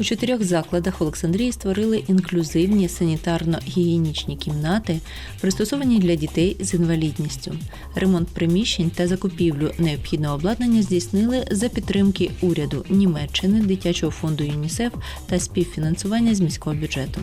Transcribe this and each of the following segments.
У чотирьох закладах Олександрії створили інклюзивні санітарно-гігієнічні кімнати, пристосовані для дітей з інвалідністю. Ремонт приміщень та закупівлю необхідного обладнання здійснили за підтримки уряду Німеччини, дитячого фонду ЮНІСЕФ та співфінансування з міського бюджету.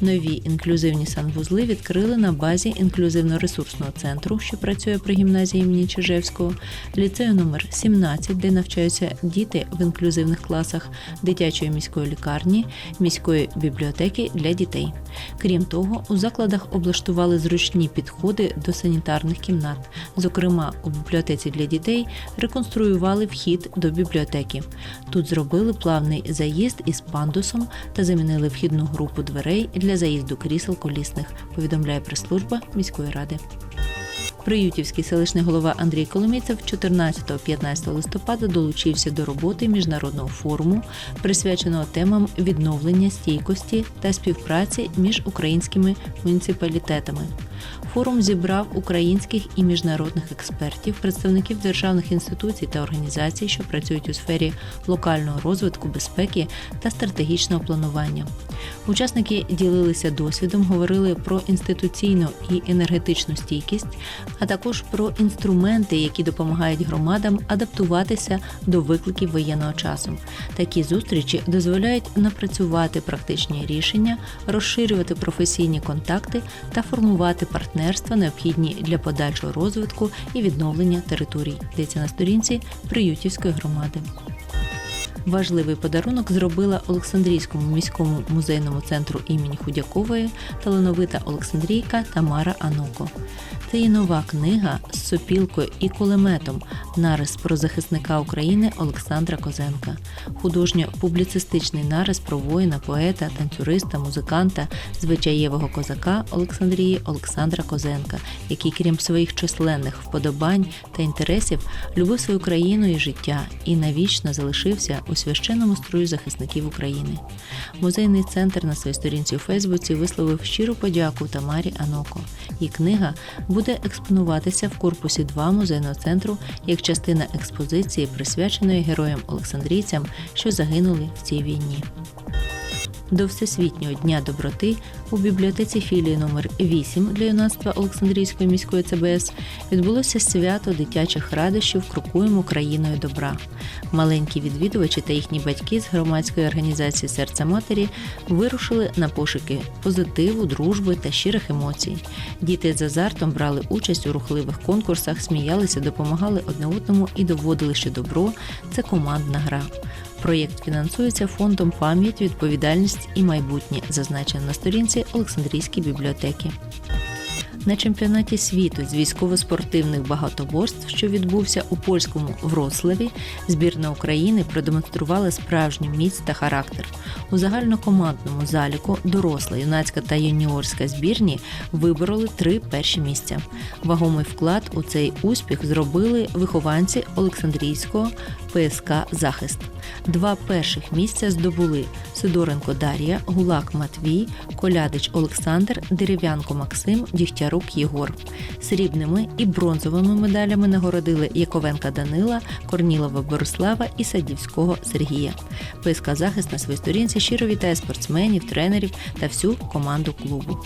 Нові інклюзивні санвузли відкрили на базі інклюзивно-ресурсного центру, що працює при гімназії імені Чижевського, ліцею номер 17, де навчаються діти в інклюзивних класах, дитячої міської лікарні, міської бібліотеки для дітей. Крім того, у закладах облаштували зручні підходи до санітарних кімнат. Зокрема, у бібліотеці для дітей реконструювали вхід до бібліотеки. Тут зробили плавний заїзд із пандусом та замінили вхідну групу дверей для заїзду крісел колісних, повідомляє прес-служба міської ради. Приютівський селищний голова Андрій Коломійцев 14-15 листопада долучився до роботи міжнародного форуму, присвяченого темам відновлення стійкості та співпраці між українськими муніципалітетами. Форум зібрав українських і міжнародних експертів, представників державних інституцій та організацій, що працюють у сфері локального розвитку, безпеки та стратегічного планування. Учасники ділилися досвідом, говорили про інституційну і енергетичну стійкість, а також про інструменти, які допомагають громадам адаптуватися до викликів воєнного часу. Такі зустрічі дозволяють напрацювати практичні рішення, розширювати професійні контакти та формувати партнерства, необхідні для подальшого розвитку і відновлення територій. Йдеться на сторінці Приютівської громади. Важливий подарунок зробила Олександрійському міському музейному центру імені Худякової талановита Олександрійка Тамара Аноко. Це її нова книга з сопілкою і кулеметом нарис про захисника України Олександра Козенка, художньо-публіцистичний нарис про воїна, поета, танцюриста, музиканта, звичаєвого козака Олександрії Олександра Козенка, який, крім своїх численних вподобань та інтересів, любив свою країну і життя і навічно залишився у священному строю захисників України. Музейний центр на своїй сторінці у Фейсбуці висловив щиру подяку Тамарі Аноко. Її книга буде експонуватися в корпусі 2 музейного центру як частина експозиції, присвяченої героям Олександрійцям, що загинули в цій війні. До Всесвітнього дня доброти у бібліотеці філії номер 8 для юнацтва Олександрійської міської ЦБС відбулося свято дитячих радощів Крокуємо країною добра. Маленькі відвідувачі та їхні батьки з громадської організації Серця матері вирушили на пошуки позитиву, дружби та щирих емоцій. Діти з азартом брали участь у рухливих конкурсах, сміялися, допомагали одне одному і доводили, що добро це командна гра. Проєкт фінансується фондом пам'ять, відповідальність і майбутнє, зазначено на сторінці Олександрійської бібліотеки. На чемпіонаті світу з військово-спортивних багатоборств, що відбувся у польському Вроцлаві, збірна України продемонструвала справжню міць та характер. У загальнокомандному заліку доросла, юнацька та юніорська збірні вибороли три перші місця. Вагомий вклад у цей успіх зробили вихованці Олександрійського ПСК Захист. Два перших місця здобули Сидоренко Дар'я, Гулак Матвій, Колядич Олександр, Дерев'янко Максим, Дігтярук Єгор. Срібними і бронзовими медалями нагородили Яковенка Данила, Корнілова Борислава і Садівського Сергія. ПСК Захист на своїй сторінці щиро вітає спортсменів, тренерів та всю команду клубу.